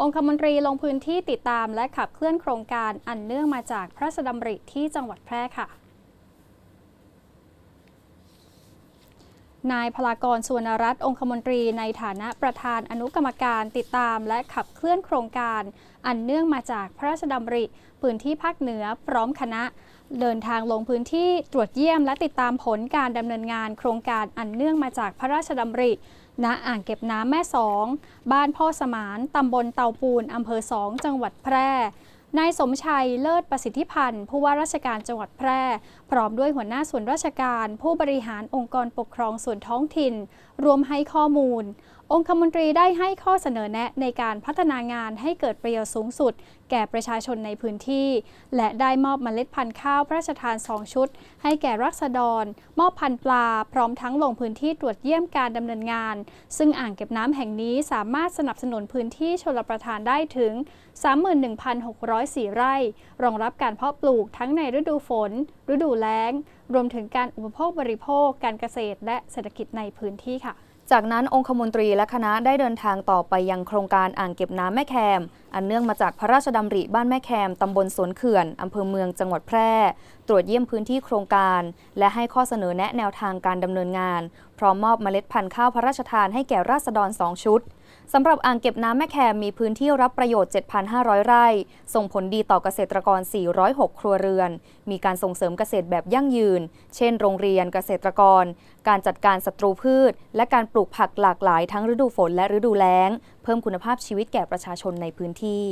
องคมนตรีลงพื้นที่ติดตามและขับเคลื่อนโครงการอันเนื่องมาจากพระราชดำริที่จังหวัดแพร่ค่ะ นายพลากรสุวรรณรัตน์องคมนตรีในฐานะประธานอนุกรรมการติดตามและขับเคลื่อนโครงการ อันเนื่องมาจากพระราชดำริพื้นที่ภาคเหนือพร้อมคณะ เดินทางลงพื้นที่ตรวจเยี่ยมและติดตามผลการดำเนินงาน โครงการอันเนื่องมาจากพระราชดำริณอ่างเก็บน้ำแม่สอง บ้านพ่อสมานตำบลเตาปูนอำเภอสอง จังหวัดแพร่ นายสมชัยเลิศประสิทธิพันธ์ผู้ว่าราชการจังหวัดแพร่ พร้อมด้วยหัวหน้าส่วนราชการ ผู้บริหารองค์กรปกครองส่วนท้องถิ่น รวมให้ข้อมูล องคมนตรีได้ให้ข้อเสนอแนะในการพัฒนางานให้เกิดประโยชน์สูงสุด แก่ประชาชนในพื้นที่ และได้มอบเมล็ดพันธุ์ข้าวพระราชทาน 2 ชุด ให้แก่รัษฎร มอบพันธุ์ปลา พร้อมทั้งลงพื้นที่ตรวจเยี่ยมการดำเนินงาน ซึ่งอ่างเก็บน้ำแห่งนี้สามารถสนับสนุนพื้นที่ชลประทานได้ถึง 31,604 ไร่ รองรับการเพาะปลูกทั้งในฤดูฝน ฤดูแล้ง รวมถึงการอุปโภคบริโภค การเกษตร และเศรษฐกิจในพื้นที่ค่ะ จากนั้นองคมนตรีและคณะได้เดินทางต่อไปยังโครงการอ่างเก็บน้ำแม่แคม อันเนื่องมาจากพระราชดำริบ้านแม่แคมตำบลสวนเขื่อนอำเภอเมืองจังหวัดแพร่ ตรวจเยี่ยมพื้นที่โครงการ และให้ข้อเสนอแนะแนวทางการดำเนินงาน พร้อมมอบเมล็ดพันธุ์ข้าวพระราชทานให้แก่ราษฎร 2 ชุด สำหรับอ่างเก็บน้ำแม่แคมมีพื้นที่รับประโยชน์ 7,500 ไร่ ส่งผลดีต่อเกษตรกร 406 ครัวเรือน มีการส่งเสริมเกษตรแบบยั่งยืน เช่น โรงเรียนเกษตรกร การจัดการศัตรูพืช และการปลูกผักหลากหลายทั้งฤดูฝนและฤดูแล้ง เพิ่มคุณภาพชีวิตแก่ประชาชนในพื้นที่